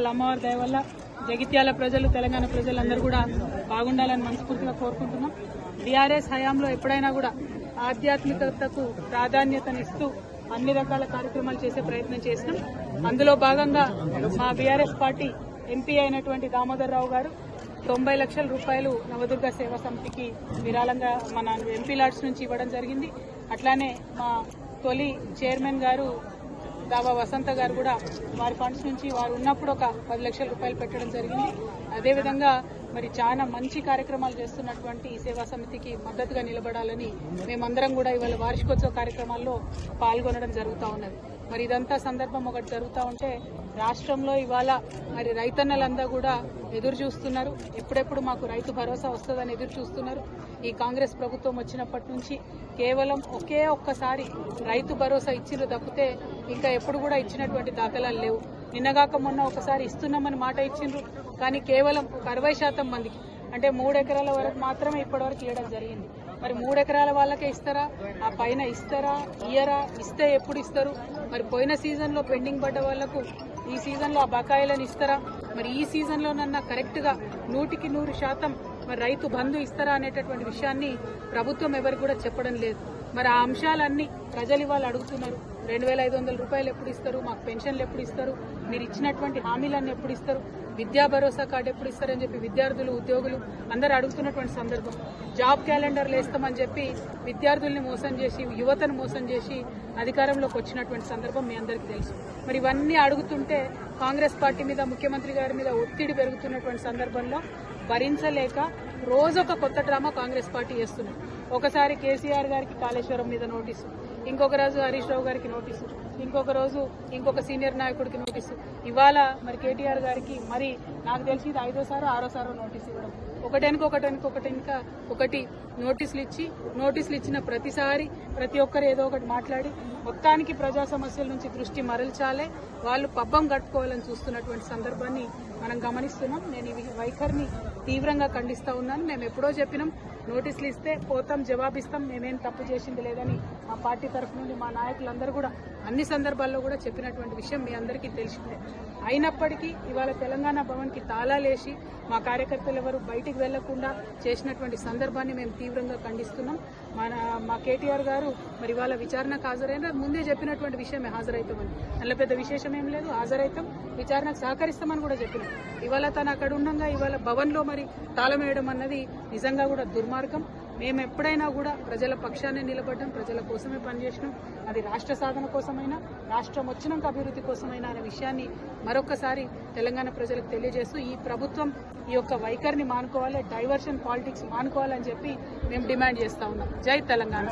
అమ్మవారి దయ వల్ల జగిత్యాల ప్రజలు తెలంగాణ ప్రజలందరూ కూడా బాగుండాలని మనస్ఫూర్తిగా కోరుకుంటున్నాం. బీఆర్ఎస్ హయాంలో ఎప్పుడైనా కూడా ఆధ్యాత్మికతకు ప్రాధాన్యతనిస్తూ అన్ని రకాల కార్యక్రమాలు చేసే ప్రయత్నం చేసినాం. అందులో భాగంగా మా బీఆర్ఎస్ పార్టీ ఎంపీ అయినటువంటి దామోదర్ రావు గారు తొంభై లక్షల రూపాయలు నవదుర్గ సేవా సమితికి విరాళంగా మన ఎంపీ లాడ్స్ నుంచి ఇవ్వడం జరిగింది. అట్లానే మా తొలి చైర్మన్ గారు దాబా వసంత గారు కూడా వారి ఫండ్స్ నుంచి వారు ఉన్నప్పుడు ఒక పది లక్షల రూపాయలు పెట్టడం జరిగింది. అదేవిధంగా మరి చాలా మంచి కార్యక్రమాలు చేస్తున్నటువంటి ఈ సేవా సమితికి మద్దతుగా నిలబడాలని మేమందరం కూడా ఇవాళ వార్షికోత్సవ కార్యక్రమాల్లో పాల్గొనడం జరుగుతూ ఉన్నది. మరి ఇదంతా సందర్భం ఒకటి జరుగుతూ ఉంటే రాష్ట్రంలో ఇవాళ మరి రైతన్నలంతా కూడా ఎదురు చూస్తున్నారు. ఎప్పుడెప్పుడు మాకు రైతు భరోసా వస్తుందని ఎదురు చూస్తున్నారు. ఈ కాంగ్రెస్ ప్రభుత్వం వచ్చినప్పటి నుంచి కేవలం ఒకే ఒక్కసారి రైతు భరోసా ఇచ్చిరు తప్పితే ఇంకా ఎప్పుడు కూడా ఇచ్చినటువంటి దాఖలాలు లేవు. నిన్నగాక మొన్న ఒకసారి ఇస్తున్నామని మాట ఇచ్చిండ్రు కానీ కేవలం ఒక అరవై శాతం మందికి అంటే మూడు ఎకరాల వరకు మాత్రమే ఇప్పటివరకు ఇవ్వడం జరిగింది. మరి మూడు ఎకరాల వాళ్ళకే ఇస్తారా? ఆ పైన ఇస్తారా? ఇయరా ఇస్తే ఎప్పుడు ఇస్తారు? మరి పోయిన సీజన్లో పెండింగ్ పడ్డ వాళ్ళకు ఈ సీజన్లో ఆ బకాయిలను ఇస్తారా? మరి ఈ సీజన్లోనన్నా కరెక్ట్గా నూటికి నూరు శాతం మరి రైతు బంధు ఇస్తారా అనేటటువంటి విషయాన్ని ప్రభుత్వం ఎవరికి కూడా చెప్పడం లేదు. మరి ఆ అంశాలన్నీ ప్రజలు ఇవాళ అడుగుతున్నారు. రెండు వేల ఐదు వందల రూపాయలు ఎప్పుడు ఇస్తారు? మాకు పెన్షన్లు ఎప్పుడు ఇస్తారు? మీరు ఇచ్చినటువంటి హామీలన్నీ ఎప్పుడు ఇస్తారు? విద్యా భరోసా కార్డు ఎప్పుడు ఇస్తారని చెప్పి విద్యార్థులు ఉద్యోగులు అందరూ అడుగుతున్నటువంటి సందర్భం. జాబ్ క్యాలెండర్లు వేస్తామని చెప్పి విద్యార్థుల్ని మోసం చేసి యువతను మోసం చేసి అధికారంలోకి వచ్చినటువంటి సందర్భం మీ అందరికీ తెలుసు. మరి ఇవన్నీ అడుగుతుంటే కాంగ్రెస్ పార్టీ మీద ముఖ్యమంత్రి గారి మీద ఒత్తిడి పెరుగుతున్నటువంటి సందర్భంలో భరించలేక రోజొక కొత్త డ్రామా కాంగ్రెస్ పార్టీ చేస్తున్నారు ఒకసారి కేసీఆర్ గారికి కాళేశ్వరం మీద నోటీసు. ఇంకొక రోజు హరీష్ రావు గారికి నోటీసు. ఇంకొక రోజు ఇంకొక సీనియర్ నాయకుడికి నోటీసు. ఇవాళ మరి కేటీఆర్ గారికి మరి నాకు తెలిసి ఇది ఐదోసారో ఆరోసారో నోటీస్ ఇవ్వడం. ఒకటెనుక ఒకటానికి ఒకటి ఇంకా ఒకటి నోటీసులు ఇచ్చి నోటీసులు ఇచ్చిన ప్రతిసారి ప్రతి ఒక్కరు ఏదో ఒకటి మాట్లాడి మొత్తానికి ప్రజా సమస్యల నుంచి దృష్టి మరల్చాలే. వాళ్ళు పబ్బం కట్టుకోవాలని చూస్తున్నటువంటి సందర్భాన్ని మనం గమనిస్తున్నాం. నేను ఈ వైఖరిని తీవ్రంగా ఖండిస్తూ ఉన్నాను. మేము ఎప్పుడో చెప్పినాం నోటీసులు ఇస్తే పోతాం జవాబిస్తాం మేమేం తప్పు చేసింది లేదని మా పార్టీ తరఫు నుండి మా నాయకులందరూ కూడా అన్ని సందర్భాల్లో కూడా చెప్పినటువంటి విషయం మీ అందరికీ తెలిసిందే. అయినప్పటికీ ఇవాళ తెలంగాణ భవన్కి తాళాలేసి మా కార్యకర్తలు ఎవరు బయటికి వెళ్ళకుండా చేసినటువంటి సందర్భాన్ని మేము తీవ్రంగా ఖండిస్తున్నాం. మన మా కేటీఆర్ గారు మరి ఇవాళ విచారణకు హాజరైన ముందే చెప్పినటువంటి విషయం హాజరవుతామని అందులో పెద్ద విశేషం ఏం లేదు హాజరైతాం విచారణకు సహకరిస్తామని కూడా చెప్పినాం. ఇవాళ తను అక్కడ ఉండగా ఇవాళ భవన్లో మరి తాళం వేయడం అన్నది నిజంగా కూడా దుర్మార్గం. మేము ఎప్పుడైనా కూడా ప్రజల పక్షాన్ని నిలబడ్డం ప్రజల కోసమే పనిచేసినాం. అది రాష్ట్ర సాధన కోసమైనా రాష్ట్రం వచ్చినాక అభివృద్ధి కోసమైనా అనే విషయాన్ని మరొకసారి తెలంగాణ ప్రజలకు తెలియజేస్తూ ఈ ప్రభుత్వం ఈ యొక్క వైఖరిని మానుకోవాలి డైవర్షన్ పాలిటిక్స్ మానుకోవాలని చెప్పి మేము డిమాండ్ చేస్తా ఉన్నాం. జై తెలంగాణ.